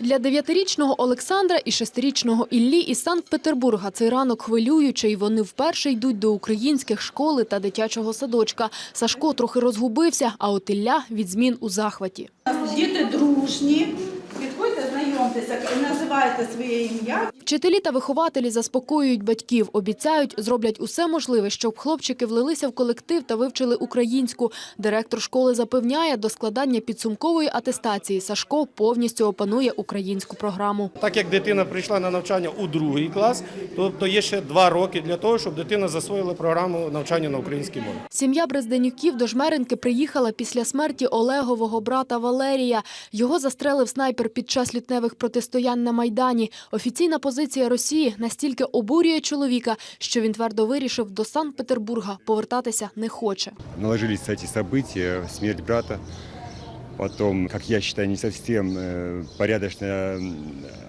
Для дев'ятирічного Олександра і шестирічного Іллі із Санкт-Петербурга цей ранок хвилюючий. Вони вперше йдуть до українських школи та дитячого садочка. Сашко трохи розгубився, а от Ілля від змін у захваті. Діти дружні. Знайомтеся, називайте своє ім'я. Вчителі та вихователі заспокоюють батьків, обіцяють, зроблять усе можливе, щоб хлопчики влилися в колектив та вивчили українську. Директор школи запевняє, до складання підсумкової атестації Сашко повністю опанує українську програму. Так як дитина прийшла на навчання у другий клас, тобто є ще два роки для того, щоб дитина засвоїла програму навчання на українській мові. Сім'я Брезденюків до Жмеринки приїхала після смерті Олегового брата Валерія. Його застрелив снайпер під час лютневих протистоянь на Майдані. Офіційна позиція Росії настільки обурює чоловіка, що він твердо вирішив до Санкт-Петербурга повертатися не хоче. наложились эти события, смерть брата, потом, как я считаю, не совсем э, порядочные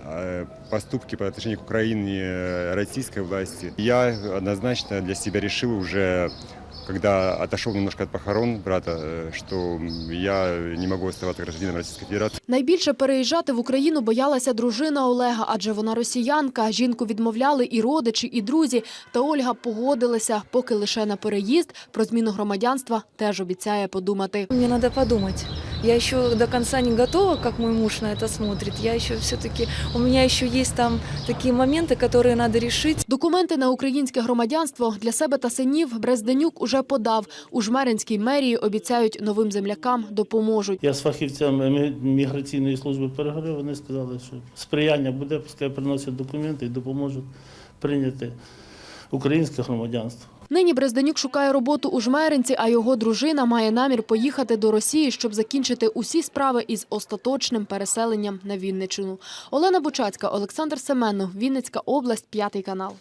э, поступки по отношению к Украине э, российской власти. Я однозначно для себя решил уже, когда отошел немножко от похорон брата, э, что я не могу оставаться гражданином Российской Федерации. Найбільше переїжджати в Україну боялася дружина Олега, адже вона росіянка. Жінку відмовляли і родичі, і друзі. Та Ольга погодилася, поки лише на переїзд про зміну громадянства теж обіцяє подумати. Мені треба подумать. Я еще до конца не готова, как мой муж на это смотрит. Я еще все-таки, у меня еще есть там такие моменты, которые надо решить. Документи на українське громадянство для себе та синів Брезденюк уже подав. У Жмеринській мерії обіцяють новим землякам допоможуть. Я з фахівцями мі- міграційної служби переговорив, вони сказали, що сприяння буде, пускай приносять документи і допоможуть прийняти українське громадянство. Нині Брезденюк шукає роботу у Жмеринці, а його дружина має намір поїхати до Росії, щоб закінчити усі справи із остаточним переселенням на Вінниччину. Олена Бучацька, Олександр Семенов, Вінницька область, п'ятий канал.